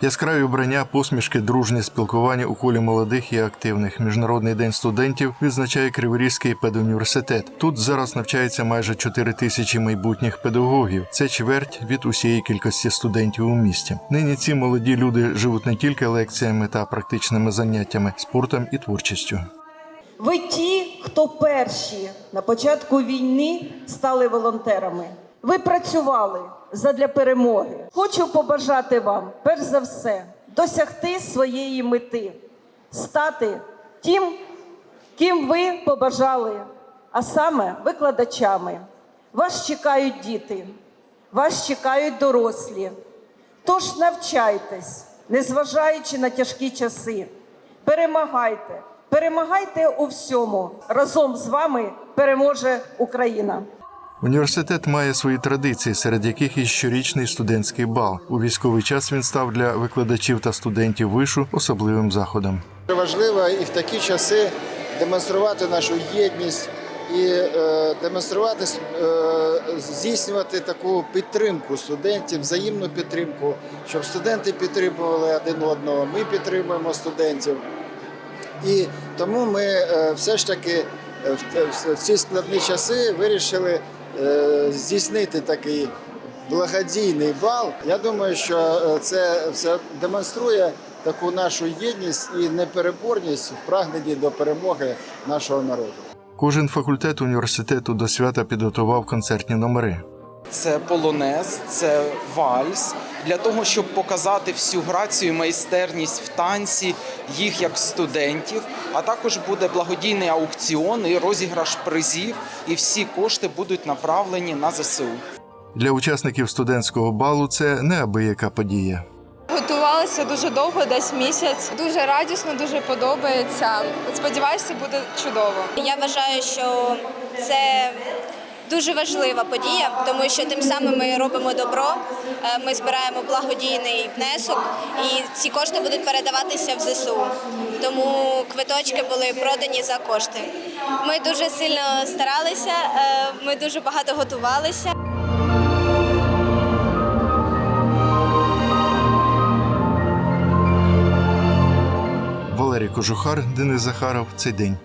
Яскраві вбрання, посмішки, дружнє спілкування у колі молодих і активних. Міжнародний день студентів відзначає Криворізький педуніверситет. Тут зараз навчається майже 4 тисячі майбутніх педагогів. Це чверть від усієї кількості студентів у місті. Нині ці молоді люди живуть не тільки лекціями та практичними заняттями, спортом і творчістю. Ви ті, хто перші на початку війни стали волонтерами. Ви працювали задля перемоги. Хочу побажати вам, перш за все, досягти своєї мети, стати тим, ким ви побажали, а саме викладачами. Вас чекають діти, вас чекають дорослі. Тож навчайтесь, незважаючи на тяжкі часи. Перемагайте, перемагайте у всьому. Разом з вами переможе Україна. Університет має свої традиції, серед яких і щорічний студентський бал. У військовий час він став для викладачів та студентів вишу особливим заходом. Важливо і в такі часи демонструвати нашу єдність і е, демонструвати, е, здійснювати таку підтримку студентів, взаємну підтримку, щоб студенти підтримували один одного. Ми підтримуємо студентів. І тому ми е, все ж таки в, в ці складні часи вирішили е, здійснити такий благодійний бал. Я думаю, що е, це все демонструє таку нашу єдність і непереборність в прагненні до перемоги нашого народу. Кожен факультет університету до свята підготував концертні номери. Це полонез, це вальс для того, щоб показати всю грацію, майстерність в танці їх як студентів. А також буде благодійний аукціон і розіграш призів, і всі кошти будуть направлені на ЗСУ. Для учасників студентського балу це неабияка подія. Готувалася дуже довго, десь місяць. Дуже радісно, дуже подобається. Сподіваюся, буде чудово. Я вважаю, що це дуже важлива подія, тому що тим самим ми робимо добро. е, Ми збираємо благодійний внесок, і ці кошти будуть передаватися в ЗСУ. Тому квиточки були продані за кошти. Ми дуже сильно старалися, е, ми дуже багато готувалися. Валерій Кожухар, Денис Захаров. Цей день.